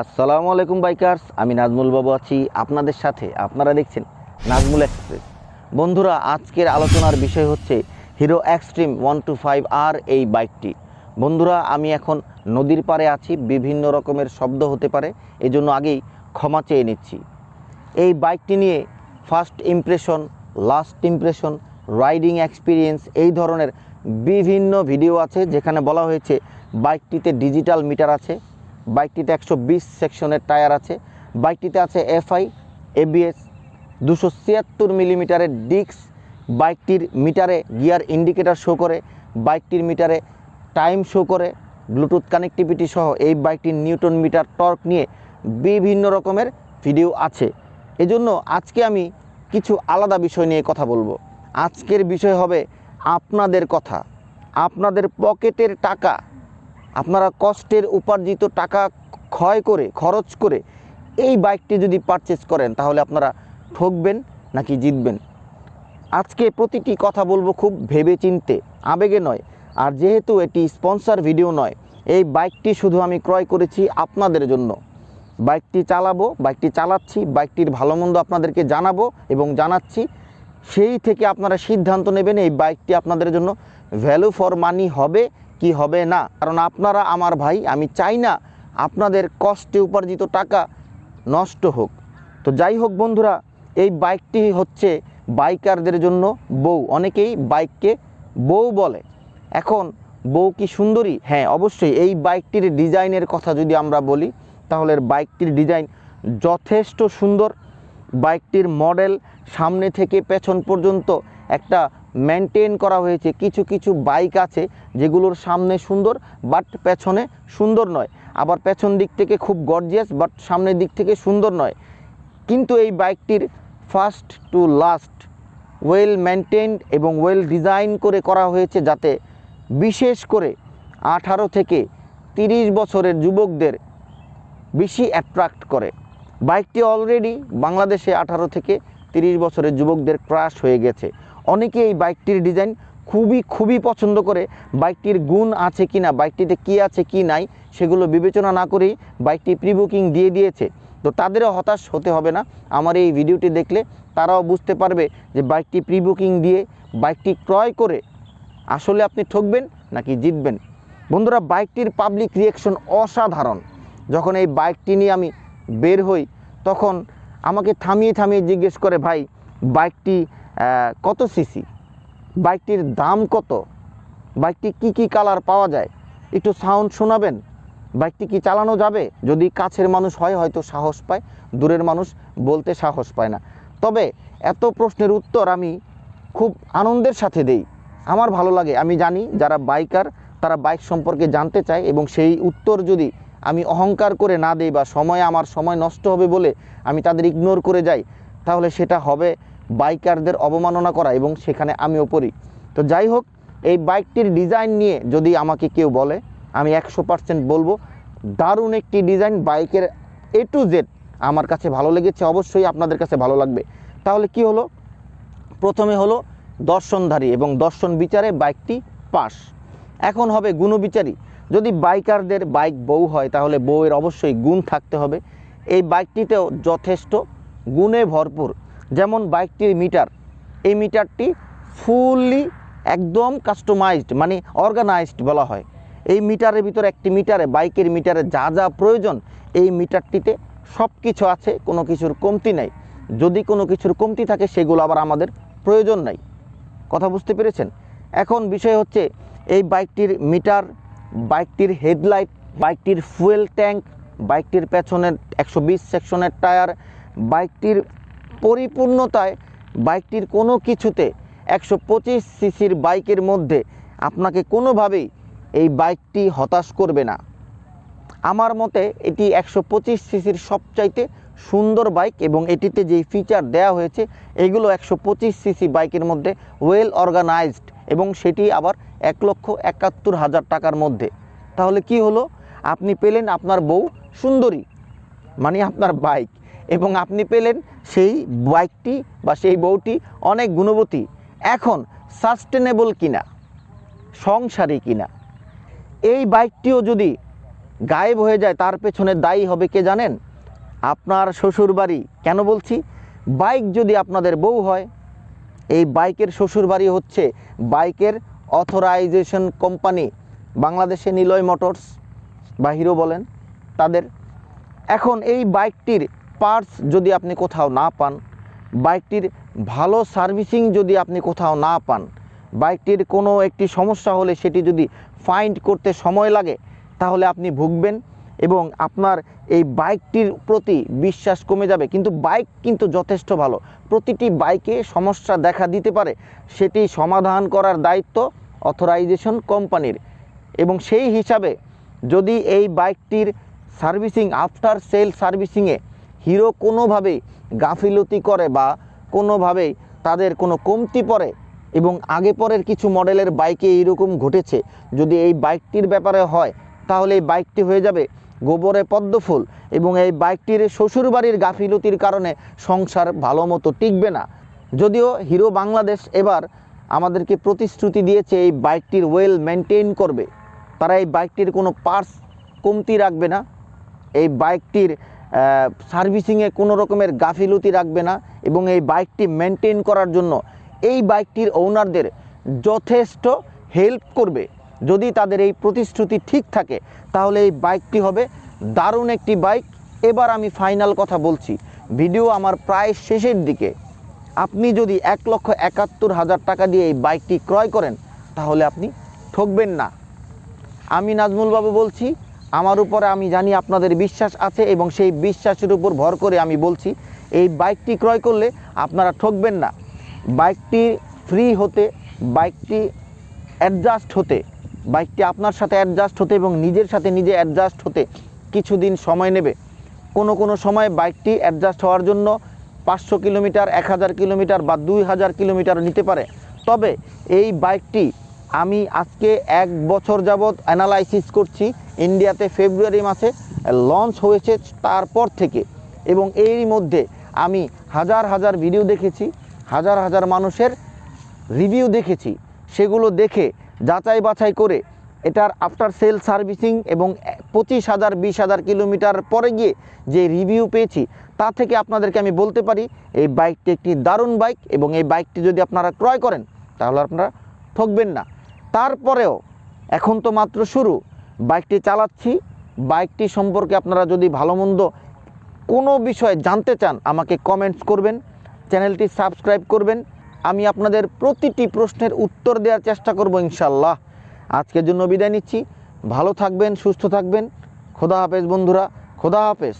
আসসালামু আলাইকুম বাইকার্স, আমি নাজমুল বাবু আছি আপনাদের সাথে। আপনারা দেখছেন নাজমুল এক্সপ্রেস। বন্ধুরা, আজকের আলোচনার বিষয় হচ্ছে Hero Xtreme one two five আর এই বাইকটি। বন্ধুরা, আমি এখন নদীর পাড়ে আছি, বিভিন্ন রকমের শব্দ হতে পারে, এজন্য আগেই ক্ষমা চেয়ে নিচ্ছি। এই বাইকটি নিয়ে first impression last impression riding experience এই ধরনের বিভিন্ন ভিডিও আছে, যেখানে বলা হয়েছে বাইকটিতে ডিজিটাল মিটার আছে। বাইকটিতে একশো বিশ সেকশনের টায়ার আছে। বাইকটিতে আছে এফআই, এবিএস দুশো ছিয়াত্তর মিলিমিটারের ডিস্ক। বাইকটির মিটারে গিয়ার ইন্ডিকেটার শো করে। বাইকটির মিটারে টাইম শো করে। ব্লুটুথ কানেক্টিভিটি সহ এই বাইকটির নিউটন মিটার টর্ক নিয়ে বিভিন্ন রকমের ভিডিও আছে। এজন্য আজকে আমি কিছু আলাদা বিষয় নিয়ে কথা বলব। আজকের বিষয় হবে আপনাদের কথা। আপনাদের পকেটের টাকা আপনারা কষ্টের উপার্জিত টাকা ক্ষয় করে, খরচ করে এই বাইকটি যদি পারচেস করেন, তাহলে আপনারা ঠকবেন নাকি জিতবেন? আজকে প্রতিটি কথা বলব খুব ভেবে চিনতে আবেগে নয়। আর যেহেতু এটি স্পন্সর ভিডিও নয়, এই বাইকটি শুধু আমি ক্রয় করেছি আপনাদের জন্য। বাইকটি চালাবো, বাইকটি চালাচ্ছি, বাইকটির ভালো মন্দ আপনাদেরকে জানাব এবং জানাচ্ছি। সেই থেকে আপনারা সিদ্ধান্ত নেবেন এই বাইকটি আপনাদের জন্য ভ্যালু ফর মানি হবে কি হবে না? কারণ আপনারা আমার ভাই, আমি চাই না আপনাদের কষ্টে উপার্জিত টাকা নষ্ট হোক। তো যাই হোক বন্ধুরা, এই বাইকটি হচ্ছে বাইকারদের জন্য বউ। অনেকেই বাইককে বউ বলে। এখন বউ কি সুন্দরী? হ্যাঁ অবশ্যই। এই বাইকটির ডিজাইনের কথা যদি আমরা বলি, তাহলে বাইকটির ডিজাইন যথেষ্ট সুন্দর। বাইকটির মডেল সামনে থেকে পেছন পর্যন্ত একটা মেনটেন করা হয়েছে। কিছু কিছু বাইক আছে যেগুলোর সামনে সুন্দর বাট পেছনে সুন্দর নয়। আবার পেছন দিক থেকে খুব গর্জিয়াস বাট সামনের দিক থেকে সুন্দর নয়। কিন্তু এই বাইকটির first to last well maintained এবং ওয়েল ডিজাইন করে করা হয়েছে যাতে বিশেষ করে আঠারো থেকে তিরিশ বছরের যুবকদের বেশি অ্যাট্রাক্ট করে। বাইকটি অলরেডি বাংলাদেশে আঠারো থেকে তিরিশ বছরের যুবকদের ক্রাশ হয়ে গেছে। অনেকে এই বাইকটির ডিজাইন খুবই খুবই পছন্দ করে। বাইকটির গুণ আছে কি না বাইকটিতে কী আছে, কি নাই, সেগুলো বিবেচনা না করেই বাইকটি প্রি বুকিং দিয়ে দিয়েছে। তো তাদেরও হতাশ হতে হবে না। আমার এই ভিডিওটি দেখলে তারাও বুঝতে পারবে যে বাইকটি প্রি বুকিং দিয়ে বাইকটি ক্রয় করে আসলে আপনি ঠকবেন নাকি জিতবেন। বন্ধুরা, বাইকটির পাবলিক রিয়াকশন অসাধারণ। যখন এই বাইকটি নিয়ে আমি বের হই, তখন আমাকে থামিয়ে থামিয়ে জিজ্ঞেস করে, ভাই, বাইকটি কত সিসি বাইকটির দাম কত? বাইকটি কি কি কালার পাওয়া যায়? একটু সাউন্ড শোনাবেন? বাইকটি কি চালানো যাবে? যদি কাছের মানুষ হয়, হয়তো সাহস পায়। দূরের মানুষ বলতে সাহস পায় না। তবে এত প্রশ্নের উত্তর আমি খুব আনন্দের সাথে দেই। আমার ভালো লাগে। আমি জানি যারা বাইকার তারা বাইক সম্পর্কে জানতে চায় এবং সেই উত্তর যদি আমি অহংকার করে না দেই বা সময়, আমার সময় নষ্ট হবে বলে আমি তাদের ইগনোর করে যাই, তাহলে সেটা হবে বাইকারদের অবমাননা করা এবং সেখানে আমিও পড়ি। তো যাই হোক, এই বাইকটির ডিজাইন নিয়ে যদি আমাকে কেউ বলে, আমি একশো পার্সেন্ট বলব, দারুণ একটি ডিজাইন বাইকের এ টু জেড আমার কাছে ভালো লেগেছে, অবশ্যই আপনাদের কাছে ভালো লাগবে। তাহলে কি হলো? প্রথমে হলো দর্শনধারী এবং দর্শন বিচারে বাইকটি পাস। এখন হবে গুণবিচারী। যদি বাইকারদের বাইক বউ হয়, তাহলে বউয়ের অবশ্যই গুণ থাকতে হবে। এই বাইকটিতেও যথেষ্ট গুণে ভরপুর। যেমন বাইকটির মিটার, এই মিটারটি ফুললি একদম কাস্টমাইজড মানে অর্গানাইজড বলা হয়। এই মিটারের ভিতরে একটি মিটারে, বাইকের মিটারে যা যা প্রয়োজন, এই মিটারটিতে সব কিছু আছে, কোনো কিছুর কমতি নাই। যদি কোনো কিছুর কমতি থাকে, সেগুলো আবার আমাদের প্রয়োজন নাই। কথা বুঝতে পেরেছেন? এখন বিষয় হচ্ছে, এই বাইকটির মিটার, বাইকটির হেডলাইট, বাইকটির ফুয়েল ট্যাঙ্ক, বাইকটির পেছনের একশো বিশ সেকশনের টায়ার, বাইকটির পরিপূর্ণতায় বাইকটির কোনো কিছুতে একশো পঁচিশ সিসির বাইকের মধ্যে আপনাকে কোনোভাবেই এই বাইকটি হতাশ করবে না। আমার মতে এটি একশো পঁচিশ সিসির সবচাইতে সুন্দর বাইক এবং এটিতে যেই ফিচার দেওয়া হয়েছে, এগুলো একশো পঁচিশ সিসি বাইকের মধ্যে ওয়েল অর্গানাইজড এবং সেটি আবার এক লক্ষ একাত্তর হাজার টাকার মধ্যে। তাহলে কি হলো? আপনি পেলেন আপনার বউ সুন্দরী মানে আপনার বাইক। এবং আপনি পেলেন সেই বাইকটি বা সেই বউটি অনেক গুণবতী। এখন সাস্টেনেবল কিনা, সংসারী কিনা, এই বাইকটিও যদি গায়েব হয়ে যায়, তার পেছনে দায়ী হবে কে জানেন? আপনার শ্বশুরবাড়ি। কেন বলছি? বাইক যদি আপনাদের বউ হয়, এই বাইকের শ্বশুরবাড়ি হচ্ছে বাইকের অথরাইজেশন কোম্পানি বাংলাদেশে নিলয় মোটরস, বা হিরো বলেন তাদের। এখন এই বাইকটির পার্টস যদি আপনি কোথাও না পান, বাইকটির ভালো সার্ভিসিং যদি আপনি কোথাও না পান, বাইকটির কোনো একটি সমস্যা হলে সেটি যদি ফাইন্ড করতে সময় লাগে, তাহলে আপনি ভুগবেন এবং আপনার এই বাইকটির প্রতি বিশ্বাস কমে যাবে। কিন্তু বাইক কিন্তু যথেষ্ট ভালো। প্রতিটি বাইকে সমস্যা দেখা দিতে পারে। সেটি সমাধান করার দায়িত্ব অথরাইজেশন কোম্পানির এবং সেই হিসাবে যদি এই বাইকটির সার্ভিসিং আফটার সেল সার্ভিসিংয়ে হিরো কোনোভাবেই গাফিলতি করে বা কোনোভাবেই তাদের কোনো কমতি পড়ে এবং আগে পরের কিছু মডেলের বাইকে এইরকম ঘটেছে। যদি এই বাইকটির ব্যাপারে হয়, তাহলে এই বাইকটি হয়ে যাবে গোবরে পদ্মফুল এবং এই বাইকটির শ্বশুরবাড়ির গাফিলতির কারণে সংসার ভালো মতো টিকবে না। যদিও হিরো বাংলাদেশ এবার আমাদেরকে প্রতিশ্রুতি দিয়েছে এই বাইকটির ওয়েল মেনটেন করবে। তারা এই বাইকটির কোনো পার্টস কমতি রাখবে না। এই বাইকটির সার্ভিসিংয়ে কোনো রকমের গাফিলতি রাখবে না এবং এই বাইকটি মেনটেন করার জন্য এই বাইকটির ওনারদের যথেষ্ট হেল্প করবে। যদি তাদের এই প্রতিশ্রুতি ঠিক থাকে, তাহলে এই বাইকটি হবে দারুণ একটি বাইক। এবার আমি ফাইনাল কথা বলছি। ভিডিও আমার প্রায় শেষের দিকে। আপনি যদি এক লক্ষ একাত্তর হাজার টাকা দিয়ে এই বাইকটি ক্রয় করেন, তাহলে আপনি ঠকবেন না। আমি নাজমুল বাবু বলছি আমার উপরে আমি জানি আপনাদের বিশ্বাস আছে এবং সেই বিশ্বাসের উপর ভর করে আমি বলছি, এই বাইকটি ক্রয় করলে আপনারা ঠকবেন না। বাইকটি ফ্রি হতে, বাইকটি অ্যাডজাস্ট হতে, বাইকটি আপনার সাথে অ্যাডজাস্ট হতে এবং নিজের সাথে নিজে অ্যাডজাস্ট হতে কিছুদিন সময় নেবে। কোনো কোনো সময় বাইকটি অ্যাডজাস্ট হওয়ার জন্য পাঁচশো কিলোমিটার, এক হাজার কিলোমিটার বা দুই হাজার কিলোমিটার নিতে পারে। তবে এই বাইকটি আমি আজকে এক বছর যাবৎ অ্যানালাইসিস করছি। ইন্ডিয়াতে ফেব্রুয়ারি মাসে লঞ্চ হয়েছে তারপর থেকে। এবং এরই মধ্যে আমি হাজার হাজার ভিডিও দেখেছি, হাজার হাজার মানুষের রিভিউ দেখেছি। সেগুলো দেখে, যাচাই বাছাই করে, এটার আফটার সেল সার্ভিসিং এবং পঁচিশ হাজার, বিশ হাজার কিলোমিটার পরে গিয়ে যে রিভিউ পেয়েছি, তা থেকে আপনাদেরকে আমি বলতে পারি, এই বাইকটি একটি দারুণ বাইক এবং এই বাইকটি যদি আপনারা ক্রয় করেন, তাহলে আপনারা ঠকবেন না। তারপরেও এখন তো মাত্র শুরু। বাইকটি চালাচ্ছি। বাইকটি সম্পর্কে আপনারা যদি ভালো মন্দ কোনো বিষয়ে জানতে চান, আমাকে কমেন্টস করবেন, চ্যানেলটি সাবস্ক্রাইব করবেন। আমি আপনাদের প্রতিটি প্রশ্নের উত্তর দেওয়ার চেষ্টা করব ইনশাল্লাহ আজকের জন্য বিদায় নিচ্ছি। ভালো থাকবেন, সুস্থ থাকবেন। খোদা হাফেজ বন্ধুরা, খোদা হাফেজ।